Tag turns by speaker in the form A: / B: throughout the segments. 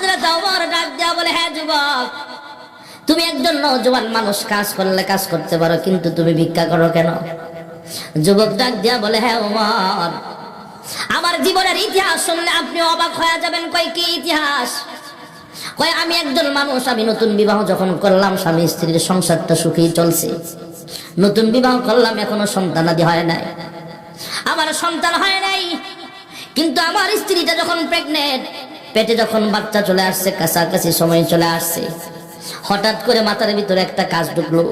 A: হাজরত ওমর ডাক দেয়া বলে হ্যাঁ যুবক, তুমি একজন নজওয়ান মানুষ, কাজ করলে কাজ করতে পারো, কিন্তু তুমি ভিক্ষা করো কেন? যুবক ডাক দিয়া বলে হ্যাঁ ওমর, আমার জীবনের ইতিহাস শুনলে আপনি অবাক হয়ে যাবেন কই কি ইতিহাস? কয়, আমি একজন মানুষ, আমি নতুন বিবাহ যখন করলাম, স্বামী স্ত্রীর সংসারটা সুখী চলছে। নতুন বিবাহ করলাম, এখনও সন্তানাদি হয় নাই। আমার সন্তান হয় নাই, কিন্তু আমার স্ত্রীটা যখন প্রেগনেন্ট পেটে যখন বাচ্চা চলে আসছে কাছাকাছি সময় চলে আসছে হঠাৎ করে মাথার ভিতরে একটা কাজ ঢুকলো।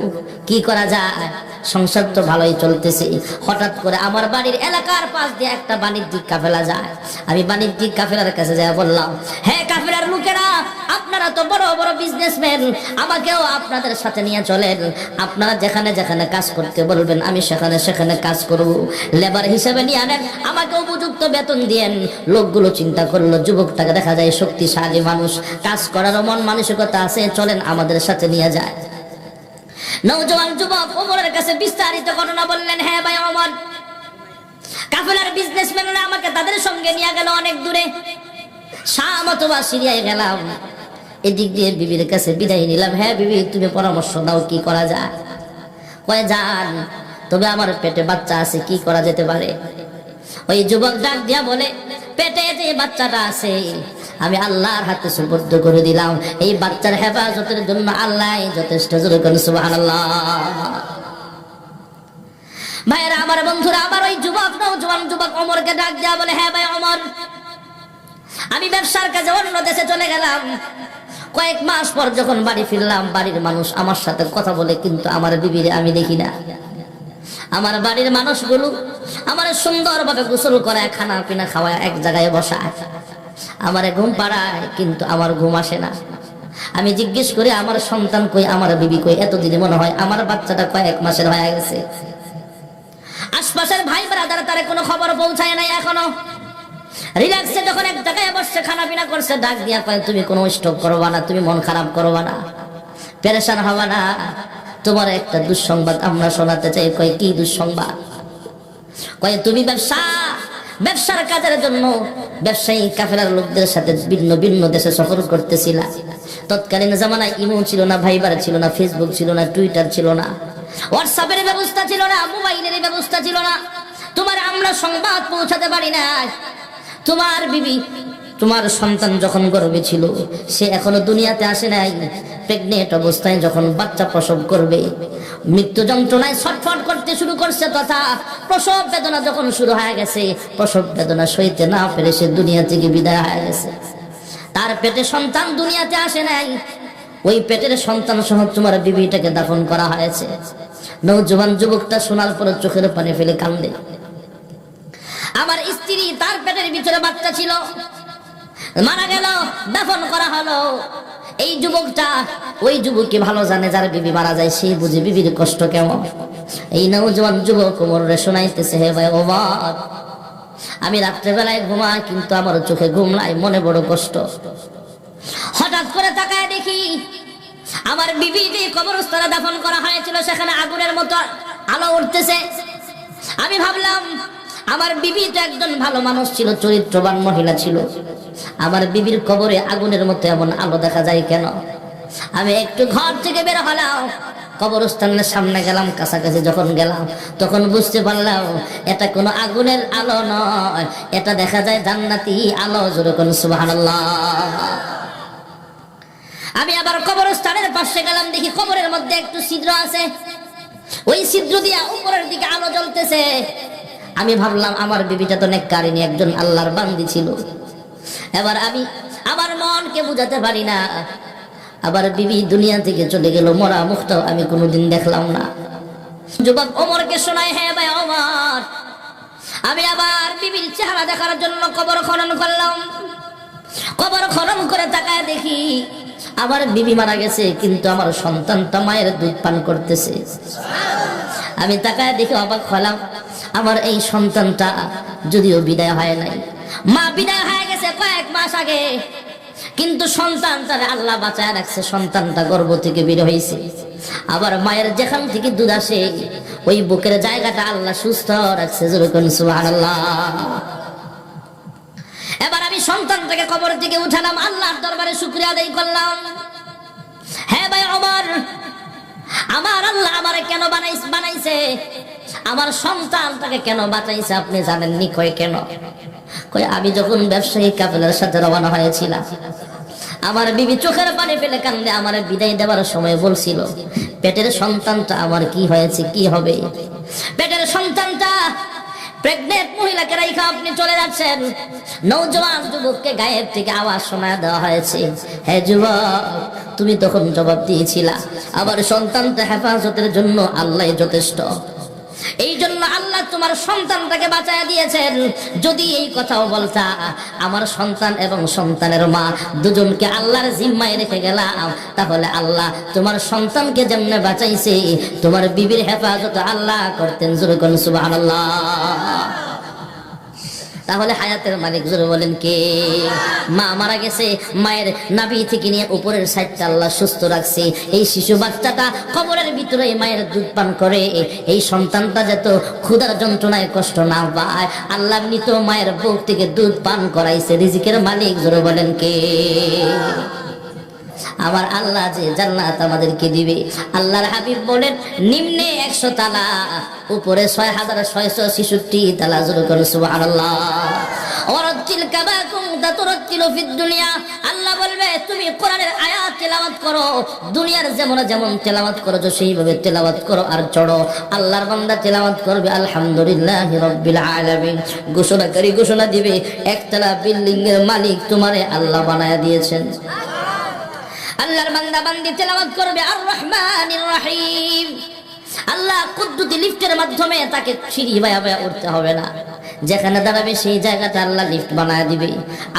A: কি করা যায়? সংসার তো ভালোই চলতেছে। হঠাৎ করে আমার বাড়ির এলাকার পাশ দিয়ে একটা বাণিজ্যিক কাফেলা যায়। আমি বাণিজ্যিক কাফেলার কাছে যায় বললাম হ্যাঁ কাফেলার লোকেরা, আপনারা তো বড় বড় বিজনেসম্যান আমাকেও আপনাদের সাথে নিয়ে চলেন। আপনারা যেখানে যেখানে কাজ করতে বলবেন, আমি সেখানে সেখানে কাজ করব। লেবার হিসেবে নিয়ে আনেন, আমাকে উপযুক্ত বেতন দিয়েন। লোকগুলো চিন্তা করল, যুবকটাকে দেখা যায় শক্তিশালী মানুষ। কাজ করারও মন মানসিকতা আছে, চলেন আমাদের সাথে নিয়ে যায়। নৌজওয়ান যুবক ওমরের কাছে বিস্তারিত ঘটনা বললেন হ্যাঁ ভাই ওমর, কাফেলার বিজনেসম্যানরা আমাকে তাদের সঙ্গে নিয়ে গেল অনেক দূরে। শাম অথবা সিরিয়ায় গেলাম। এদিক দিয়ে বিবির কাছে বিদায় নিলাম। হ্যাঁ বিবি, তুমি পরামর্শ দাও, কি করা যায়? কয়ে, যান, তবে আমার পেটে বাচ্চা আছে, কি করা যেতে পারে? ওই যুবক ডাক দিয়া বলে, পেটে যে বাচ্চাটা আছে আমি আল্লাহর হাতে সুবদ্ধ করে দিলাম। এই বাচ্চার হেফাজতের জন্য আল্লাহ যথেষ্ট জোরে করেন সুবহানাল্লাহ। ভাইয়েরা, আমার বন্ধুরা, আমার ওই যুবক নৌজওয়ান যুবক অমরকে ডাক দেয়া বলে হ্যাঁ ভাই অমর, আমি ব্যবসার কাজে অন্য দেশে চলে গেলাম। কয়েক মাস পর যখন বাড়ি ফিরলাম, বাড়ির মানুষ আমার সাথে কথা বলে, কিন্তু আমার বিবিরে আমি দেখি না। আমার বাড়ির মানুষগুলো আমার সুন্দরভাবে গোসল করায় খানা পিনা খাওয়ায়, এক জায়গায় বসায়। আমার ঘুম পাড়ায়, কিন্তু আমার ঘুম আসে না। আমি জিজ্ঞেস করি, আমার সন্তান কই? আমার বিবি কই? এতদিনে মনে হয় আমার বাচ্চাটা কয়েক মাসের হয়ে গেছে। আশপাশের ভাই ব্রাদার তারে কোনো খবর পৌঁছায় নাই এখনও। রিল্যাক্সে যখন এক জায়গায় বসছে খানা পিনা করছে, ডাক দিয়া কয়, তুমি কোনো স্টক করবা না, তুমি মন খারাপ করবা না। পেরেশান হবা না। তোমার একটা দুঃসংবাদ আমরা শোনাতে চাই। কয়, কি দুঃসংবাদ? কয়, তুমি ব্যবসা ব্যবসার কাজের জন্য ব্যবসায়ী কাফেলার লোকদের সাথে ভিন্ন ভিন্ন দেশে সফর করতেছিলা। তৎকালীন জামানায় ইমো ছিল না, ভাইবার ছিল না, ফেসবুক ছিল না, টুইটার ছিল না। হোয়াটসঅ্যাপের ব্যবস্থা ছিল না মোবাইলের ব্যবস্থা ছিল না। তোমার আমরা সংবাদ পৌঁছাতে পারি না তোমার বিবি, তোমার সন্তান যখন গর্ভে ছিল, সে এখনও দুনিয়াতে আসে নাই। প্রেগনেন্ট অবস্থায় যখন বাচ্চা প্রসব করবে মৃত্যু যন্ত্রণায় ছটফট করতে শুরু করছে তথা প্রসব বেদনা যখন শুরু হয়ে গেছে, প্রসব বেদনা সইতে না পেরে সে দুনিয়া থেকে বিদায় হয়ে গেছে। তার পেটে সন্তান দুনিয়াতে আসে নাই। ওই পেটের সন্তান সহ তোমার বিবিটাকে দাফন করা হয়েছে। নৌজওয়ান যুবকটা শোনার পরে চোখের পানি ফেলে কান্দে। আমার স্ত্রী তার পেটের ভিতরে বাচ্চা ছিল। মারা গেল, দাফন করা হলো। এই যুবকটা, ওই যুবককে ভালো জানে যার বিবি মারা যায়, সেই বুঝে বিবির কষ্ট কেমন। এই নৌজওয়ান যুবক ওমরে শোনাইতেছে, হে ভাই ওমর, আমি রাত্রেবেলায় ঘুমাই, কিন্তু আমার চোখে ঘুম নাই, মনে বড় কষ্ট। হঠাৎ করে তাকায় দেখি, আমার বিবি যে কবরস্থানে দাফন করা হয়েছিল, সেখানে আগুনের মতো আলো উঠতেছে। আমি ভাবলাম আমার বিবি তো একজন ভালো মানুষ ছিল, চরিত্রবান মহিলা ছিল। আমার বিবির কবরে আগুনের মতো এমন আলো দেখা যায় কেন? আমি একটু ঘর থেকে বের হলাম, কবরস্থানের সামনে গেলাম, কাছাকাছি যখন গেলাম, তখন বুঝতে পারলাম, এটা কোনো আগুনের আলো নয়, এটা দেখা যায় জান্নাতি আলো, জোরে কোন সুবহানাল্লাহ। আমি আবার কবরস্থানের পাশে গেলাম, দেখি কবরের মধ্যে একটু ছিদ্র আছে। ওই ছিদ্র দিয়া উপরের দিকে আলো জ্বলতেছে। আমি ভাবলাম আমার বিবিটা তো নেককারিনী একজন আল্লাহর বান্দি ছিল। এবার আমি আমার মনকে বুঝাতে পারি না। আবার বিবি দুনিয়া থেকে চলে গেল, মরা মুখটাও আমি কোনোদিন দেখলাম না। যুবক ওমরকে শোনায় হ্যাঁ ভাই ওমর, আমি আবার বিবির চেহারা দেখার জন্য কবর খনন করলাম। কবর খনন করে তাকায় দেখি আমার বিবি মারা গেছে, কিন্তু আমার সন্তানটা মায়ের দুধ পান করতেছে। আমি তাকায় দেখে অবাক হলাম আমার এই সন্তানটা যদিও বিদায় হয় নাই। মা বিদায় হয়ে গেছে কয়েক মাস আগে। কিন্তু সন্তানটারে আল্লাহ বাঁচায় রাখছে, সন্তানটা গর্ভ থেকে বের হয়েছে। আবার মায়ের যেখান থেকে দুধ আসে, ওই বুকের জায়গাটা আল্লাহ সুস্থ রাখছে এবার আমি সন্তানটাকে কবর থেকে উঠালাম, আল্লাহর দরবারে শুক্রিয়া আদায় করলাম। হ্যাঁ ভাই আমার আমার আল্লাহ আমারে কেন বানাইস বানাইছে? আমার সন্তানটাকে কেন বাঁচাইছে আপনি জানেননি? কয় কেন? কয়, আমি যখন ব্যবসায়ী কাপেলের সাথে রওনা হয়েছিলাম, আমার বিবি চোখের পানি ফেলে কান্দে আমার বিদায় দেওয়ার সময় বলছিল, পেটের সন্তানটা আমার কি হয়েছে, কি হবে? পেটের সন্তানটা প্রেগনেন্ট মহিলাকে রাইখা আপনি চলে যাচ্ছেন। নৌজওয়ান যুবককে গায়েব থেকে আওয়াজ শোনা দেওয়া হয়েছে। হে যুবক, তুমি তখন জবাব দিয়েছিলা, আমার সন্তানটা হেফাজতের জন্য আল্লাহ যথেষ্ট। এই জন্য আল্লাহ তোমার সন্তানটাকে বাঁচায় দিয়েছেন। যদি এই কথাও বলতা, আমার সন্তান এবং সন্তানের মা দুজনকে আল্লাহর জিম্মায় রেখে গেলাম। তাহলে আল্লাহ তোমার সন্তানকে যেমনে বাঁচাইছে, তোমার বিবির হেফাজত আল্লাহ করতেন। জোরে সুবাহ সুবহানাল্লাহ। তাহলে হায়াতের মালিক জোরে বলেন কে? মা মারা গেছে, মায়ের নাভি থেকে নিয়ে উপরের সাইডটা আল্লাহ সুস্থ রাখছে। এই শিশু বাচ্চাটা কবরের ভিতরে মায়ের দুধ পান করে। এই সন্তানটা যত ক্ষুধার যন্ত্রণায় কষ্ট না পায়, আল্লাহ নিত মায়ের বুক থেকে দুধ পান করাইছে। রিজিকের মালিক জোরে বলেন কে? আমার আল্লাহ যে জান্নাত আমাদেরকে দিবে। আল্লাহর হাবিব বলেন, নিম্নে একশো তালা, উপরে ছয় হাজার ছয়শো ছেষট্টি তালা, জোর করে দুনিয়া। আল্লাহ বলবে, তুমি কোরআনের আয়াত তেলাওয়াত করো, দুনিয়ার যেমন যেমন তেলাওয়াত করছ সেইভাবে তেলাওয়াত করো আর চড়ো। আল্লাহর বান্দা তেলাওয়াত করবে, আলহামদুলিল্লাহ রব্বিল আলামিন। ঘোষণাকারী ঘোষণা দিবে, একতলা বিল্ডিং এর মালিক তোমারে আল্লাহ বানায়া দিয়েছেন। আল্লাহর বান্দা বান্দি তেলাওয়াত করবে আর রহমানির রহিম। আল্লাহ কুদ্দুতি লিফটের মাধ্যমে তাকে সিঁড়ি বায়া বায়া উঠতে হবে না। যেখানে দাঁড়াবে সেই জায়গাটা আল্লাহ লিফট বানায় দিবে।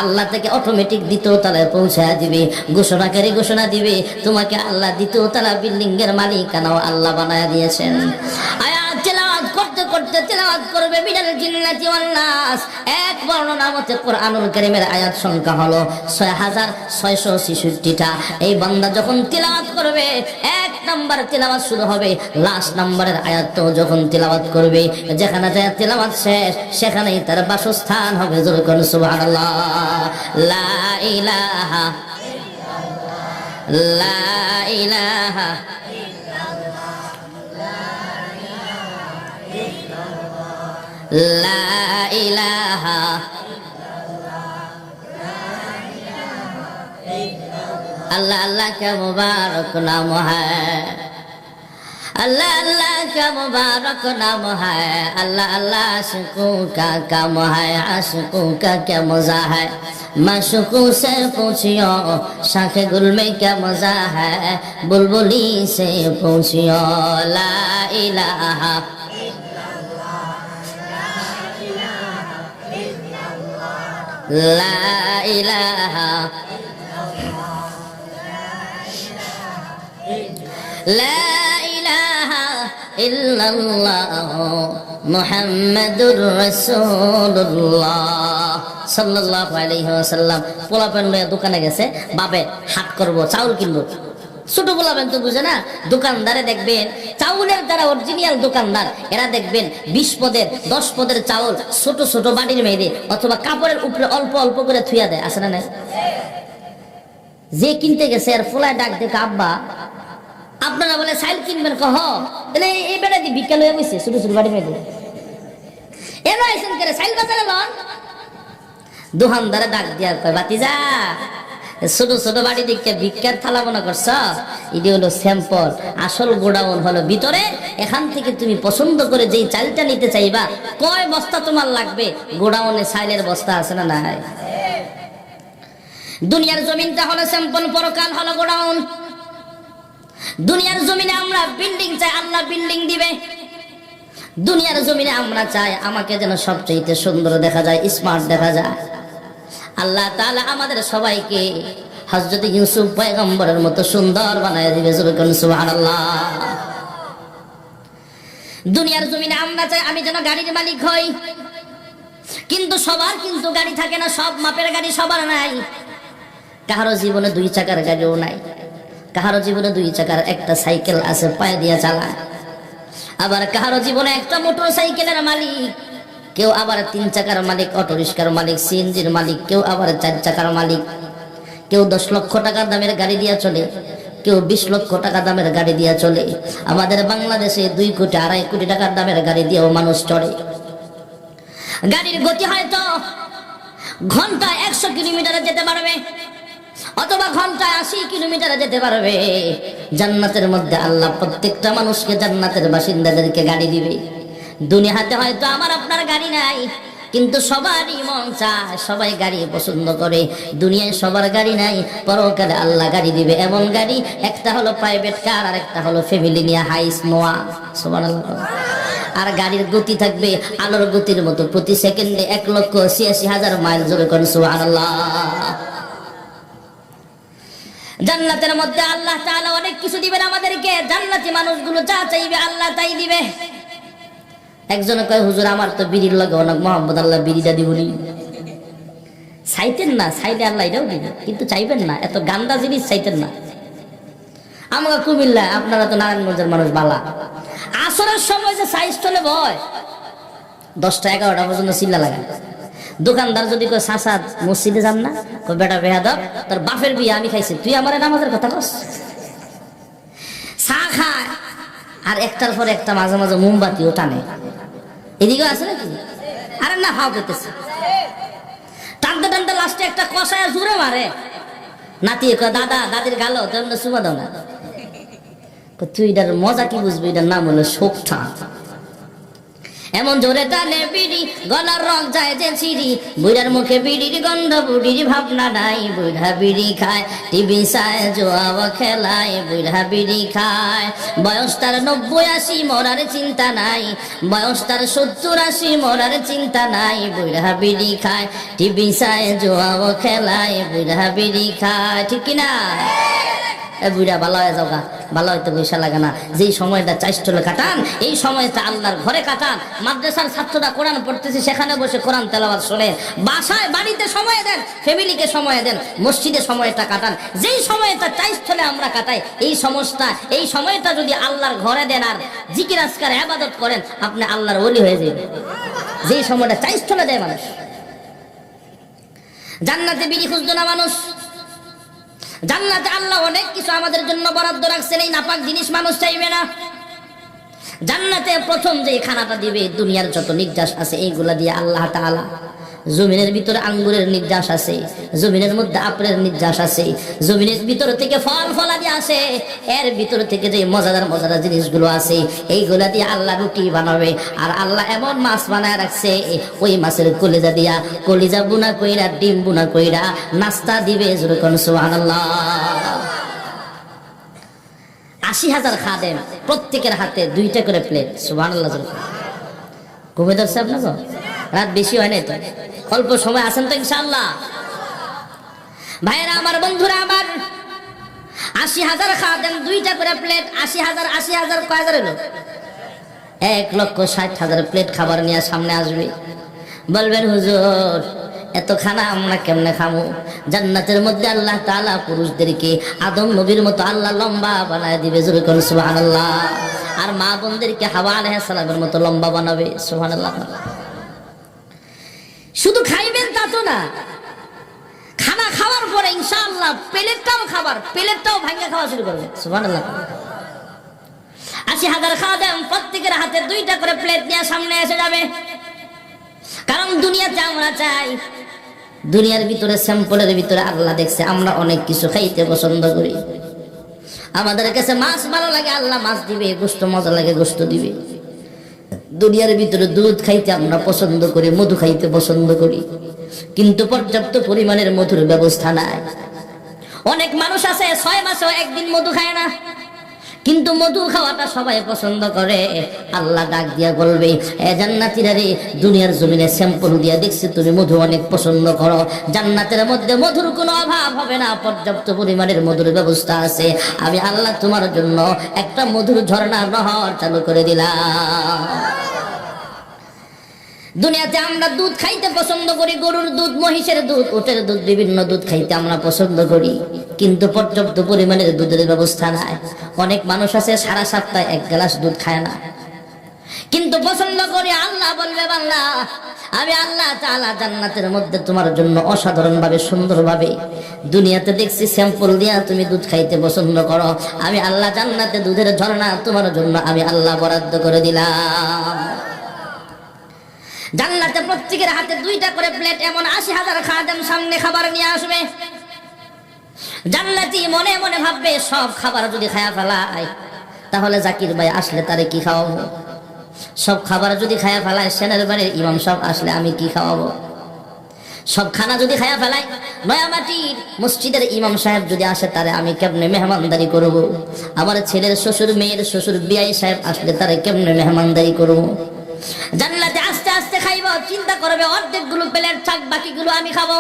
A: আল্লাহ তাকে অটোমেটিক দ্বিতীয় তলায় পৌঁছায় দিবে, ঘোষণাকারী ঘোষণা দিবে, তোমাকে আল্লাহ দ্বিতীয় তলা বিল্ডিং এর মালিকানাও আল্লাহ বানায় দিয়েছেন। তেলাওয়াত করতে করতে তেলাওয়াত করবে মিনাল জিন্নাতি ওয়ান নাস। এক বর্ণনা মতে কোরআনুল কারীমের আয়াত সংখ্যা হলো 6666টা এই বান্দা যখন তেলাওয়াত করবে, এক নাম্বার তেলাওয়াত শুরু হবে, লাস্ট নাম্বারের আয়াত তো যখন তেলাওয়াত করবে, যেখানে যায় তেলাওয়াত শেষ, সেখানেই তার বাসস্থান হবে কোন সুবহানাল্লাহ। লা ইলাহা লা ইলাহা अल्लाह अल्लाह का मुबारक नाम है। अल्लाह अल्लाह का मुबारक नाम है। अल्लाह अल्लाह आशकों का काम है, आशकों का क्या मज़ा है। माशुकों से पूछियो, शाखे गुल में क्या मज़ा है। बुलबुली से पूछियो, ला इलाहा লা ইলাহা লা ইলাহা ইল্লাল্লাহ মুহাম্মাদুর রাসূলুল্লাহ। সাল্লাল্লাহু আলাইহি ওয়াসাল্লাম। পোলাপান দোকানে গেছে। বাপে হাত করব, চাউল কিনবো। ছোট বলাবেন তো বুঝে না? দোকানদারে দেখবেন, চাউলের যারা অরিজিনাল দোকানদার, এরা দেখবেন বিশ পদের, দশ পদের চাউল ছোট ছোট বাড়ির মেয়েদে অথবা কাপড়ের উপরে অল্প অল্প করে থুয়া দেয় আসে না নাই? যে কিনতে গেছে আর ফোলায় ডাক দেখে, আব্বা, আপনারা বলে সাইল কিনবেন কহ? তাহলে এই বেড়া দিয়ে বিকেল হয়ে গেছে ছোট ছোট বাড়ি মেয়েদে এলো আইসেন সাইল বাজারে লন? দোকানদারে ডাক দিয়া কয় বাতি যা ছোট ছোট বাড়ি দিকে ভিক্ষার থালা মনে করছ? এটি হলো স্যাম্পল আসল গোডাউন হলো ভিতরে। এখান থেকে তুমি পছন্দ করে যেই চালটা নিতে চাইবা, কয় বস্তা তোমার লাগবে? গোডাউনে চাইলের বস্তা আছে না নাই? দুনিয়ার জমিনটা হলো স্যাম্পল পরকাল হলো গোডাউন। দুনিয়ার জমিনে আমরা বিল্ডিং চাই, আল্লাহ বিল্ডিং দিবে। দুনিয়ার জমিনে আমরা চাই, আমাকে যেন সবচেয়ে সুন্দর দেখা যায় স্মার্ট দেখা যায়। আল্লাহ তাআলা আমাদের সবাইকে হযরত ইউসুফ পয়গম্বরের মতো সুন্দর বানায় দিবে সুবহানাল্লাহ। দুনিয়ার জমিনে আমরা চাই আমি যেন গাড়ির মালিক হই। কিন্তু সবার কিন্তু গাড়ি থাকে না, সব মাপের গাড়ি সবার নাই। কারও জীবনে দুই চাকার গাড়িও নাই। কারও জীবনে দুই চাকার একটা সাইকেল আছে, পায়ে দিয়া চালায়। আবার কারও জীবনে একটা মোটর সাইকেলের মালিক। কেউ আবার তিন চাকার মালিক অটো রিক্সার মালিক, সিএনজির মালিক, কেউ আবার চার চাকার মালিক। কেউ দশ লক্ষ টাকার দামের গাড়ি দিয়া চলে, কেউ বিশ লক্ষ টাকা দামের গাড়ি দিয়া চলে। আমাদের বাংলাদেশে দুই কোটি আড়াই কোটি টাকার দামের গাড়ি দিয়েও মানুষ চড়ে। গাড়ির গতি হয়তো ঘণ্টা একশো কিলোমিটারে যেতে পারবে, অথবা ঘন্টায় আশি কিলোমিটারে যেতে পারবে। জান্নাতের মধ্যে আল্লাহ প্রত্যেকটা মানুষকে জান্নাতের বাসিন্দাদেরকে গাড়ি দিবে। দুনিয়াতে হয়তো আমার আপনার গাড়ি নাই, কিন্তু সবারই মন চায়, সবাই গাড়ি পছন্দ করে। দুনিয়ায় সবার গাড়ি নাই, পরকালে আল্লাহ গাড়ি দিবে। এমন গাড়ি, একটা হলো প্রাইভেট কার আর একটা হলো ফ্যামিলি নিয়ে হাইস নোয়া সবার আর গাড়ির গতি থাকবে, আলোর গতির মতো। প্রতি সেকেন্ডে এক লক্ষ ছিয়াশি হাজার মাইল জোরে করেন, সুবহানাল্লাহ। জান্নাতের মধ্যে আল্লাহ তাআলা অনেক কিছু দিবেন আমাদেরকে। জান্নাতি মানুষগুলো যা চাইবে আল্লাহ তাই দিবে। একজনে কয়, হুজুর, আমার তো বিড়ির লগে অনেক মোহাম্মদ আল্লাহ বিড়িটা দিবনি। চাইতেন না, চাইলে আল্লাহ এটাও দিবে, কিন্তু চাইবেন না, এত গান্দা জিনিস চাইতেন না। আমাকে কুমিল্লা আপনারা তো নারায়ণগঞ্জের মানুষ বালা। আসরের সময় যে সাইজ চলে ভয় দশটা এগারোটা পর্যন্ত চিল্লা লাগে দোকানদার যদি কয় সাসা মসজিদে যান না? কই বেটা, বেহাদব, তোর বাপের বিয়ে আমি খাইছি, তুই আমার নামাজের কথা কস? আর একটার পর একটা মাঝে মাঝে মোমবাতিও টানে। এদিকে আছে নাকি? আরে না, হাও পেতেছে টানতে টানতে লাস্টে একটা কষায় জুড়ে মারে। নাতি দাদা, দাদির গালো তেমন সুমা দাও না তুই এটার মজা কি বুঝবি? এটার নাম হলো শোকঠা এমন জোরে তালে বিড়ি, গলার রং যায় যে ছিড়ি। বুড়ার মুখে বিড়ির গন্ধ, বুড়ির ভাবনা নাই, বুড়া বিড়ি খায়। টিভি চায় জোয়াব খেলায়, বুড়া বিড়ি খায়। বয়স তার নব্বই আশি, মরার চিন্তা নাই। বয়স তার সত্তর আশি, মরার চিন্তা নাই, বুড়া বিড়ি খায়। টিভি চায় জোয়াব খেলায়, বুড়া বিড়ি খায়। ঠিক কিনা? এ বুড়া ভালো হয়ে যাও গা। ভালো হইতে পয়সা লাগে না। যেই সময়টা চাইষ্টলে কাটান, এই সময়টা আল্লাহর ঘরে কাটান। মাদ্রাসার ছাত্ররা কোরআন পড়তেছে, সেখানে বসে কোরআন তেলাওয়াত শোনেন বাসায়, বাড়িতে সময় দেন, ফ্যামিলিকে সময় দেন, মসজিদে সময়টা কাটান। যেই সময়টা চাইস্থলে আমরা কাটাই, এই সমস্যা, এই সময়টা যদি আল্লাহর ঘরে দেন আর জিকির, আজকার, আবাদত করেন, আপনি আল্লাহর ওলি হয়ে যাবেন। যেই সময়টা চাইস্থলে দেয় মানুষ। জান্নাতে বিড়ি খুঁজতো না মানুষ। জান্নাতে আল্লাহ অনেক কিছু আমাদের জন্য বরাদ্দ রাখছেন, এই নাপাক জিনিস মানুষ চাইবে না। জান্নাতে প্রথম যে খানাটা দিবে, দুনিয়ার যত নির্যাস আছে, এইগুলা দিয়ে আল্লাহ তাআলা জমিনের ভিতরে আঙ্গুরের নির্যাস আছে, জমিনের মধ্যে আপেলের নির্যাস আছে, জমিনের ভিতর থেকে ফল ফলাদি আসে, এর ভিতর থেকে যে মজাদার মজাদার জিনিসগুলো আছে, এইগুলা দিয়ে আল্লাহ রুটি বানাবে। আর আল্লাহ এমন মাছ বানায় রাখছে, ওই মাছের কলিজা দিয়া কলিজা বুনা কইরা, ডিম বুনা কইরা নাস্তা দিবে যেরকম সুবহানাল্লাহ। আশি হাজার খাদেন প্রত্যেকের হাতে দুইটা করে প্লেট সুবাহ ঘুমে ধরছে আপনার রাত বেশি হয় নাই তো? অল্প সময় আছেন তো ইনশাল্লাহ ভাইয়েরা, আমার বন্ধুরা, আমার আশি হাজার খাদেন দুইটা করে প্লেট, আশি হাজার আশি হাজার, কয় হাজার এলো এক লক্ষ ষাট হাজার প্লেট খাবার নিয়ে সামনে আসবে। বলবেন, হুজুর, এত খানা আমরা কেমনে খামো? জান্নাতের মধ্যে আল্লাহ তাআলা পুরুষদেরকে আদম নবীর মতো আল্লাহ লম্বা বানায় দিবে, জোরে করুন, সুবহানাল্লাহ। আর মা বোনদেরকে হাওয়া আলাইহিস সালামের মতো লম্বা বানাবে, সুবহানাল্লাহ। শুধু খাইবেন তা তো না। খানা খাওয়ার পরে ইনশাআল্লাহ প্লেটটাও খাবার, প্লেটটাও ভাঙে খাওয়া শুরু করবে। সুবহানাল্লাহ। আশি হাজার দেন, প্রত্যেকের হাতে দুইটা করে প্লেট নিয়ে সামনে এসে যাবে। কারণ দুনিয়াতে আমরা চাই, দুনিয়ার ভিতরে স্যাম্পলের ভিতরে আল্লাহ দেখছে, আমরা অনেক কিছু খাইতে পছন্দ করি। আমাদের কাছে মাছ ভালো লাগে, আল্লাহ মাছ দিবে, গোস্ত মজা লাগে, গোস্ত দিবে। দুনিয়ার ভিতরে দুধ খাইতে আমরা পছন্দ করি, মধু খাইতে পছন্দ করি। কিন্তু পর্যাপ্ত পরিমাণের মধুর ব্যবস্থা নাই। অনেক মানুষ আছে, ছয় মাসেও একদিন মধু খায় না। কিন্তু মধু খাওয়াটা সবাই পছন্দ করে। আল্লাহ ডাক দিয়া বলবে, এ জান্নাতিরা রে, দুনিয়ার জমিনে স্যাম্পল দিয়া দেখছি, তুমি মধু অনেক পছন্দ করো। জান্নাতের মধ্যে মধুর কোনো অভাব হবে না, পর্যাপ্ত পরিমাণের মধুর ব্যবস্থা আছে। আমি আল্লাহ তোমার জন্য একটা মধুর ঝর্ণা নহর চালু করে দিলাম। দুনিয়াতে আমরা দুধ খাইতে পছন্দ করি, গরুর দুধ, মহিষের দুধ, উটের দুধ, বিভিন্ন দুধ খাইতে আমরা পছন্দ করি। কিন্তু পর্যাপ্ত পরিমাণের দুধের ব্যবস্থা নাই। অনেক মানুষ আছে, সারা সপ্তাহে এক গ্লাস দুধ খায় না। কিন্তু পছন্দ করি, আল্লাহ বলবে বাংলা আমি আল্লাহ তাআলা জান্নাতের মধ্যে তোমার জন্য অসাধারণ ভাবে সুন্দর ভাবে দুনিয়াতে দেখছি, স্যাম্পল দিয়া তুমি দুধ খাইতে পছন্দ করো। আমি আল্লাহ জান্নাতে দুধের ঝর্ণা তোমার জন্য আমি আল্লাহ বরাদ্দ করে দিলাম। জান্নাতে প্রত্যেকের হাতে দুইটা করে প্লেট এমন আশি হাজার খাদেম সামনে খাবার নিয়ে আসবে জান্নাতি মনে মনে ভাববে, সব খাবার যদি খায়া ফেলায়, তাহলে জাকির ভাই আসলে তারে কি খাওয়াবো সব খাবার যদি খায়া ফেলায়, সেনের বাড়ির ইমাম সব আসলে আমি কি খাওয়াবো সব খানা যদি খায়া ফেলায়, নয়ামাটির মসজিদের ইমাম সাহেব যদি আসে, তারে আমি কেমনে মেহমানদারি করব। আমার ছেলের শ্বশুর, মেয়ের শ্বশুর, বিআই সাহেব আসলে তারে কেমনে মেহমানদারি করব। জান্নাতে চিন্তা করবে অর্ধেকগুলো প্লেট থাক বাকিগুলো আমি খাব।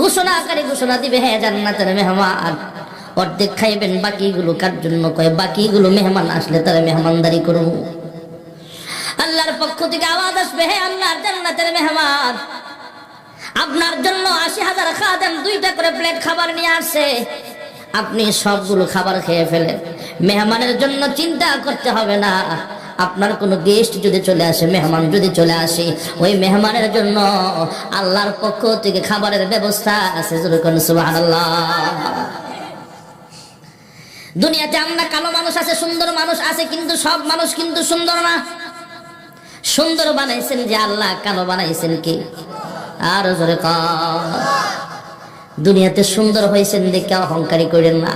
A: ঘোষণা আকারে ঘোষণা দিবে হ্যাঁ জান্নাতের মেহমান। অর্ধেক খাইবেন, বাকিগুলো কার জন্য কয়? বাকিগুলো মেহমান আসলে তারা মেহমানদারি করব আল্লাহর পক্ষ থেকে আওয়াজ আসবে, হে আল্লাহর জান্নাতের মেহমান। আপনার জন্য আশি হাজার খাদেম দুইটা করে প্লেট খাবার নিয়ে আসে আপনি সবগুলো খাবার খেয়ে ফেলেন। মেহমানের জন্য চিন্তা করতে হবে না। আপনার কোনো গেস্ট যদি চলে আসে, মেহমান যদি চলে আসে, ওই মেহমানের জন্য আল্লাহর পক্ষ থেকে খাবারের ব্যবস্থা আছে দুনিয়াতে আমরা কালো মানুষ আছে, সুন্দর মানুষ আছে, কিন্তু সব মানুষ কিন্তু সুন্দর না। সুন্দর বানাইছেন যে আল্লাহ, কালো বানাইছেন কি? আর জোরে। দুনিয়াতে সুন্দর হয়েছেন দেখে অহংকারী করেন না।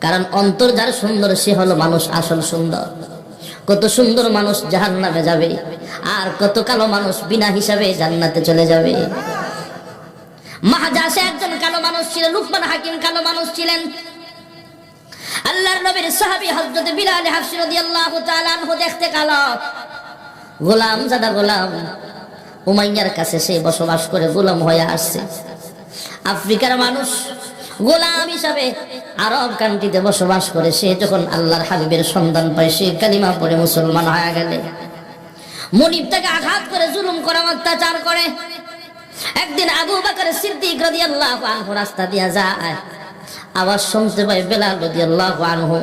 A: কারণ অন্তর যার সুন্দর, সে হলো মানুষ আসল সুন্দর। কত সুন্দর মানুষ জাহান নামে যাবে আর কত কালো মানুষ বিনা হিসাবে জান্নাতে চলে যাবে। মাহাজাসে একজন কালো মানুষ ছিলেন লুকমান হাকিম কালো মানুষ ছিলেন। আল্লাহর নবীর সাহাবী হযরত বিলাল হাফসি রাদিয়াল্লাহু তাআলা আনহু দেখতে কালো। গোলাম জাদা গোলাম, উমাইয়ার কাছে সে বসবাস করে, গোলাম হয়ে আসছে। আফ্রিকার মানুষ গোলাম হিসাবে আরব কান্ট্রিতে বসবাস করে, সে যখন আল্লাহর হাবিবের সন্ধান পায়, সে কালিমা পড়ে মুসলমান হয়ে গেলে। মনিব তাকে আঘাত করে, জুলুম করে, অত্যাচার করে। একদিন আবু বাকর সিদ্দিক রাদিয়াল্লাহু আনহু রাস্তা দিয়া যায়। আওয়াজ শুনতে পাই বেলাল রাদিয়াল্লাহু আনহু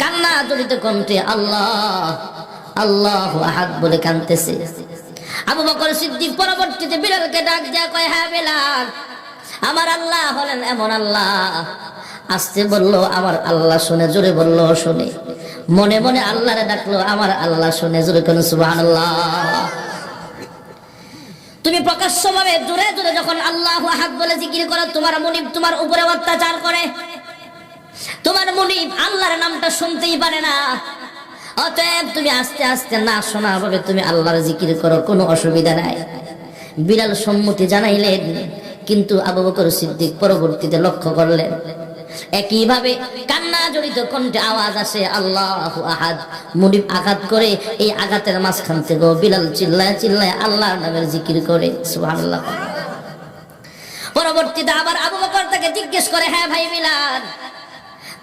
A: কান্না জড়িত কণ্ঠে, আল্লাহ আল্লাহ আহাদ বলে কানতেছে আবু বকর সিদ্দিক পরবর্তীতে বিলালকে ডাক দেয়া কয় হ্যাঁ বেলাল আমার আল্লাহ হলেন এমন আল্লাহ। আসতে বলল, আমার আল্লাহ শুনে, জোরে বলল, শুনে। মনে মনে আল্লাহরে ডাকলো, আমার আল্লাহ শুনে, জোরে কোন সুবহানাল্লাহ। তুমি প্রকাশ্যভাবে জোরে জোরে যখন আল্লাহ আহাদ বলে জিকির করো, তোমার মনিব তোমার উপরে অত্যাচার করে। তোমার মনিব আল্লাহর নামটা শুনতেই পারে না। অতএব তুমি আস্তে আস্তে না শোনা ভাবে তুমি আল্লাহর জিকির করো, কোনো অসুবিধা নাই। বিড়াল সম্মতি জানাইলেন কিন্তু আবু বকর সিদ্দিক পরবর্তীতে লক্ষ্য করলেন, একইভাবে কান্না জড়িত কণ্ঠে আওয়াজ আসে, আল্লাহ আহাদ। মুনিব আঘাত করে এই আঘাতের মাঝখান থেকে বিলাল চিল্লায় চিল্লায় আল্লাহর নামের জিকির করে, সুবহানাল্লাহ। পরবর্তীতে আবার আবু বকর তাকে জিজ্ঞেস করে হ্যাঁ ভাই বিলাল,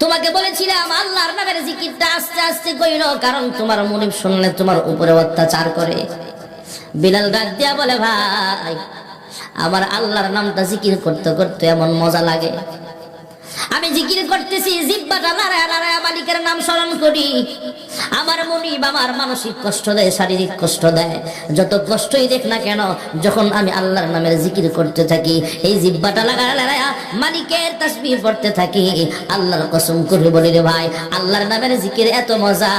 A: তোমাকে বলেছিলাম আল্লাহর নামের জিকিরটা আস্তে আস্তে কইল কারণ তোমার মনিব শুনলে তোমার উপরে অত্যাচার করে। বিলাল ডাক দিয়া বলে, ভাই আমার আল্লাহর নামটা জিকির করতে করতে এমন মজা লাগে। আমি জিকির করতেছি, জিব্বাটা নারায় নারায় মালিকের নাম স্মরণ করি। আমার মনিব আমার মানসিক কষ্ট দেয়, শারীরিক কষ্ট দেয়। যত কষ্টই দেখ না কেন, যখন আমি আল্লাহর নামের জিকির করতে থাকি, এই জিব্বাটা লাগায় মালিকের তাসবিহ পড়তে থাকি। আল্লাহর কসম করে বলি রে ভাই, আল্লাহর নামের জিকির এত মজা।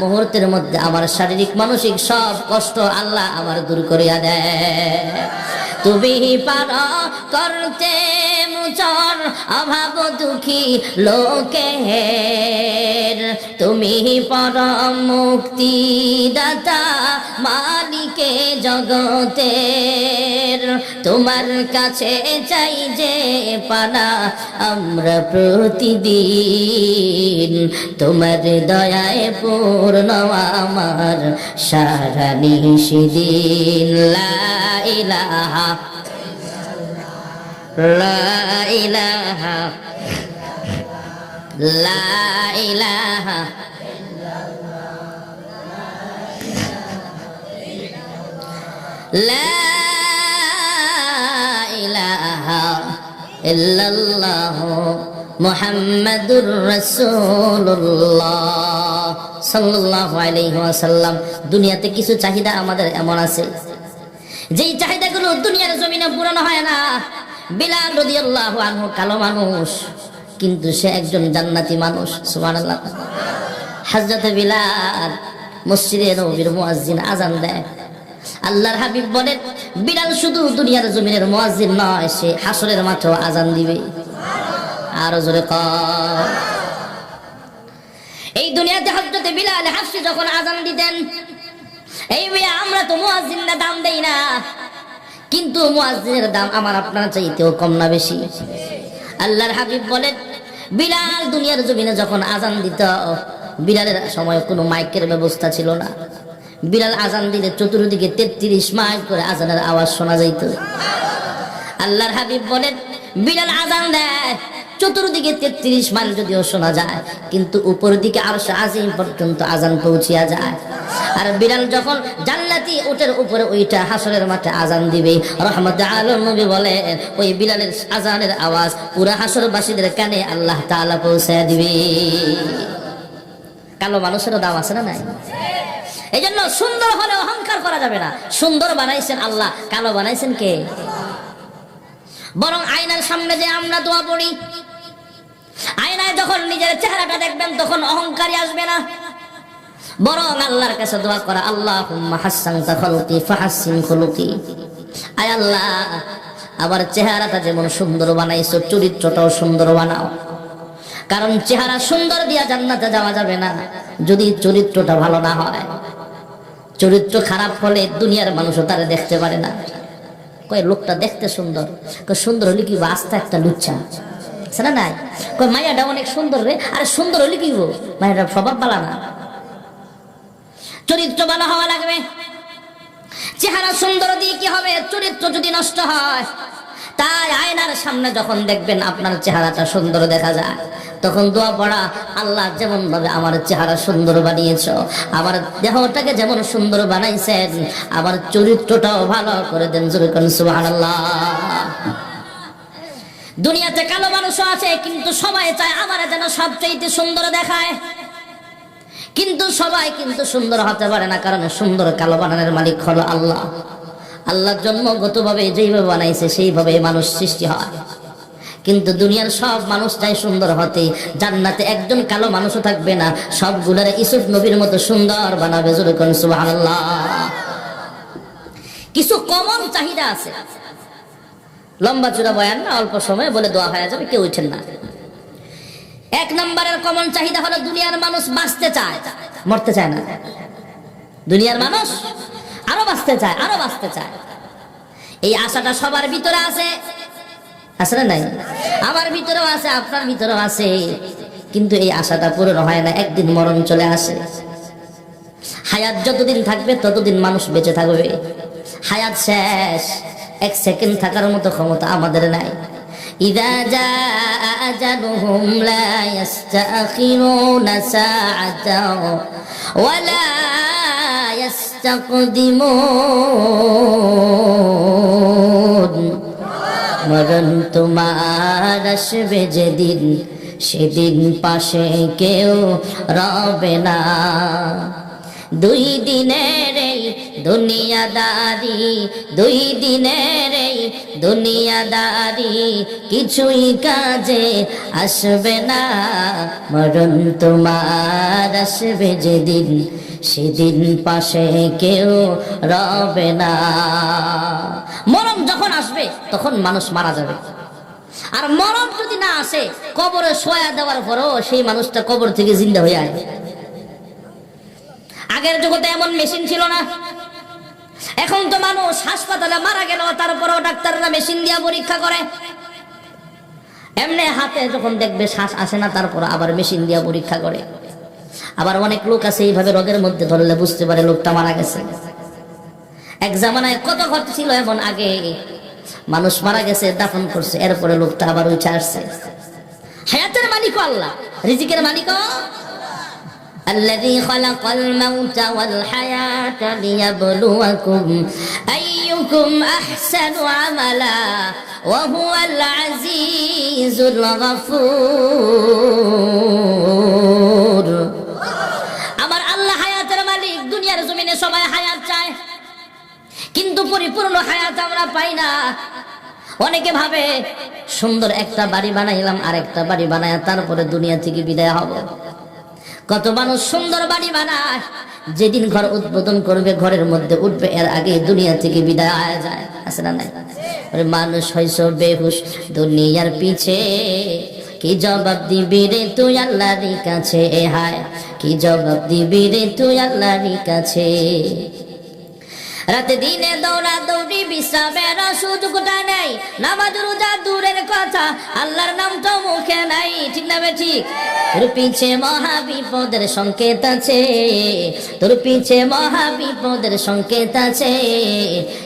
A: মুহূর্তের মধ্যে আমার শারীরিক, মানসিক সব কষ্ট আল্লাহ আমার দূর করিয়া দেয়। তুমি পার করতে মুচর অভাব দুঃখী লোকের। তুমি পরম মুক্তি দাতা মালিকে জগতের। তোমার কাছে চাই যে পানা আমরা প্রতিদিন। তোমার দয়ায় পূর্ণ আমার সারা নিশিদিন লা লা ইলাহা ইলাহা ইল্লাল্লাহ মুহাম্মাদুর রাসূলুল্লাহ সাল্লাল্লাহু আলাইহি ওয়াসাল্লাম। দুনিয়াতে কিছু চাহিদা আমাদের এমন আছে। যেই চাহিদাগুলো দুনিয়ার জমিনে পূরণ হয় না বিলাল রাদিয়াল্লাহু আনহু কালো মানুষ, কিন্তু সে একজন জান্নাতি মানুষ, সুবহানাল্লাহ। হযরত বিলাল মসজিদে নবীর মুয়াজ্জিন আজান দেয়। আল্লাহর হাবিব বলেন, বিলাল শুধু দুনিয়ার জমিনের মুয়াজ্জিন নয়, সে হাসরের মাঠেও আজান দিবে। আরও জোরে কর এই দুনিয়াতে হজরতে বিলাল হাফসি যখন আজান দিতেন, এই মেয়ে, আমরা তো মুয়াজ্জিনরা দাম দেই না। কিন্তু মুয়াজ্জিনের দাম আমার আপনার চাইতেও কম না বেশি। আল্লাহর হাবিব বলেন, বিলাল দুনিয়ার জমিনে যখন আজান দিত, বিলালের সময় কোনো মাইকের ব্যবস্থা ছিল না। বিলাল আজান দিলে চতুর্দিকে তেত্রিশ মাইল করে আজানের আওয়াজ শোনা যাইত। আল্লাহর হাবিব বলেন, বিলাল আজান দেয় চতুর্দিকে তেত্রিশ মাইল যদিও শোনা যায়, কিন্তু উপর দিকে আরও আজিম পর্যন্ত আজান পৌঁছিয়া যায়। আর বিড়াল যখন জান্নাতি উটের উপরে ওইটা হাসরের মাঠে আজান দিবে, রহমত আলম নবী বলে, ওই বিলালের আজানের আওয়াজ পুরা হাসরবাসীদের কানে আল্লাহ তাআলা পৌঁছায় দিবে। কালো মানুষেরও দাম আছে না নাই? এই জন্য সুন্দর হলে অহংকার করা যাবে না। সুন্দর বানাইছেন আল্লাহ, কালো বানাইছেন কে? বরং আয়নার সামনে যে আমরা দোয়া পড়ি। আয়নায় যখন নিজের চেহারাটা দেখবেন, তখন অহংকারী আসবে না। বরং আল্লাহর কাছে দোয়া করা আল্লাহ হাসান খলকি ফাহাসিন খলকি। আয় আল্লাহ আবার চেহারাটা যেমন সুন্দর বানাইছো, চরিত্রটাও সুন্দর বানাও। কারণ চেহারা সুন্দর দিয়া জান্নাতে যাওয়া যাবে না, যদি চরিত্রটা ভালো না হয়। চরিত্র খারাপ হলে দুনিয়ার মানুষও তারা দেখতে পারে না। লোকটা দেখতে সুন্দর। সুন্দর হলে কি আস্তা একটা লুচ্ছা। সেটা নাই? কই মায়াটা অনেক সুন্দর রে, আরে সুন্দর হলে কি গো মায়াটা স্বভাব বালা না। চরিত্র ভালো হওয়া লাগবে। চেহারা সুন্দর দিয়ে কি হবে? চরিত্র যদি নষ্ট হয় তাই আয়নার সামনে যখন দেখবেন আপনার চেহারাটা সুন্দর দেখা যায়, তখন দোয়া পড়া, আল্লাহ যেমন ভাবে আমার চেহারা সুন্দর বানিয়েছ, আমার দেহটাকে যেমন সুন্দর বানাইছেন, আমার চরিত্রটাও ভালো করে দেন দুনিয়াতে কালো মানুষও আছে, কিন্তু সবাই চায় আমার যেন সবচেয়ে সুন্দর দেখায়। কিন্তু সবাই কিন্তু সুন্দর হতে পারে না, কারণ সুন্দর কালো বানানোর মালিক হলো আল্লাহ। আল্লাহ জন্মগতভাবে যেইভাবে বানাইছে, সেইভাবে মানুষ সৃষ্টি হয়। কিন্তু দুনিয়ার সব মানুষ চাই সুন্দর হতে, জান্নাতে একজন কালো মানুষও থাকবে না, সবগুলার ইসুফ নবীর মতো সুন্দর বানাবে কিছু কমন চাহিদা আছে। লম্বা চূড়া বয়ান না, অল্প সময় বলে দেওয়া হয়ে যাবে, কেউ উঠেন না। এক নম্বরের কমন চাহিদা হলো দুনিয়ার মানুষ বাঁচতে চায়, মরতে চায় না। দুনিয়ার মানুষ আরও বাঁচতে চায়, আরও বাঁচতে চায়। এই আশাটা সবার ভিতরে আছে। আছে না নাই? আমার ভিতরেও আছে, আপনার ভিতরেও আছে। কিন্তু এই আশাটা পূরণ হয় না, একদিন মরণ চলে আসে। হায়াত যতদিন থাকবে, ততদিন মানুষ বেঁচে থাকবে। হায়াত শেষ, এক সেকেন্ড থাকার মতো ক্ষমতা আমাদের নাই। ইদা যা يستقدمون মরণ তোমার আসবে যেদিন সেদিন পাশে কেউ রবে না দুই দিনের এই দুনিয়াদারি দুই দিনের এই দুনিয়াদারি কিছুই কাজে আসবে না মরণ তোমার আসবে যেদিন সেদিন পাশে কেউ রবে না। মরম যখন আসবে, তখন মানুষ মারা যাবে। আর মরম যদি না আসে, কবরে শোয়া দেওয়ার পরও সেই মানুষটা কবর থেকে জিন্দা হয়ে আসবে। আগের জগতে এমন মেশিন ছিল না। এখন তো মানুষ হাসপাতালে মারা গেল, তারপরেও ডাক্তাররা মেশিন দিয়া পরীক্ষা করে। এমনি হাতে যখন দেখবে শ্বাস আসে না, তারপর আবার মেশিন দিয়া পরীক্ষা করে। আবার অনেক লোক আছে এইভাবে রোগের মধ্যে ধরলে বুঝতে পারে লোকটা মারা গেছে এক জামানায় কত ঘট ছিল এমন আগে মানুষ মারা গেছে দাফন করছে এরপরে লোকটা আবার উঠে আসছে হায়াতের মালিক আল্লাহ রিজিকের মালিক الذي خلق الموت والحياة ليبلوكم أيكم أحسن عملا وهو العزيز الغفور পরিপূর্ণ হায়াত আমরা পাই না। অনেকে ভাবে, সুন্দর একটা বাড়ি বানাইলাম আর একটা বাড়ি বানায় তারপরে দুনিয়া থেকে বিদায় হব। কত মানুষ সুন্দর বাড়ি বানায়, যেদিন ঘর উদ্বোধন করবে, ঘরের মধ্যে উঠবে, এর আগে দুনিয়া থেকে বিদায় হয়ে যায়। আছে না নাই? মানুষ হইছ বেহুশ, দুনিয়ার পিছে। কি জবাব দিবি রে তুই আল্লাহর কাছে? হায়, কি জবাব দিবি রে তুই আল্লাহর কাছে? রাতে দিনে দৌড়া দৌড়ি বিশ্রামের সুযোগটা নেই? নামাজ, রোজা দূরের কথা। আল্লাহর নামটা মুখে নাই, ঠিক না ঠিক? তোর পিছে মহা বিপদের সংকেত আছে। তোর পিছে মহা বিপদের সংকেত আছে।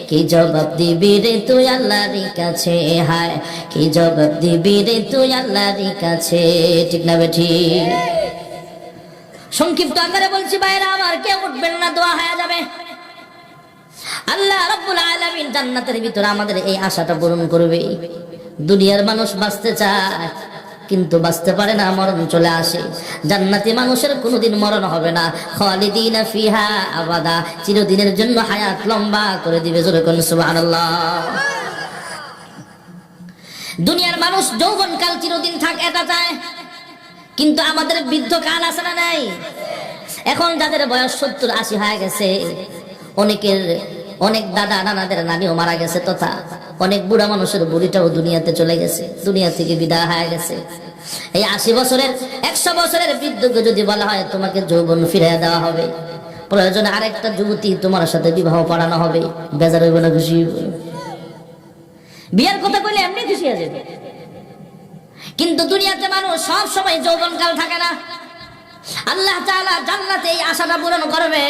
A: কি জবাব দিবি রে তুই আল্লাহর কাছে? হায়, কি জবাব দিবি রে তুই আল্লাহর কাছে? ঠিক না ঠিক? সংক্ষিপ্ত আকারে বলছি বাইরে আমার কেউ উঠবেন না, দোয়া হয়ে যাবে। আল্লাহ রাব্বুল আলামিন জান্নাতের ভিতরে আমাদের এই আশাটা পূরণ করবে। দুনিয়ার মানুষ বাঁচতে চায়, কিন্তু বাঁচতে পারে না, মরণ চলে আসে। জান্নাতি মানুষের কোনোদিন মরণ হবে না। খালিদিনা ফিহা আবাদা। চিরদিনের জন্য হায়াত লম্বা করে দিবে জোরে কোন সুবহানাল্লাহ। দুনিয়ার মানুষ যৌবনকাল চিরদিন থাক এটা চায়। কিন্তু আমাদের বৃদ্ধ কাল আছে না নাই? এখন যাদের বয়স সত্তর আশি হয়ে গেছে, অনেকের অনেক দাদা নানাদের নানিও মারা গেছে তথা অনেক বুড়া মানুষের বুড়িটাও দুনিয়াতে চলে গেছে, দুনিয়া থেকে বিদায় হয়ে গেছে। এই আশি বছরের, একশো বছরের বৃদ্ধকে যদি বলা হয় তোমাকে যৌবন ফিরে দেওয়া হবে। প্রয়োজনে আরেকটা যুবতী তোমার সাথে বিবাহ পড়ানো হবে। বেজার হইব না, খুশি? বিয়ার কথা বললে এমনি খুশি যাবে। কিন্তু দুনিয়াতে মানুষ সব সময় যৌবনকাল থাকে না। আল্লাহ জান্নাতে আশাটা পূরণ করবে।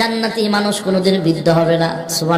A: জান্নাতি মানুষ কোনোদিন বৃদ্ধ হবে না। সুবহান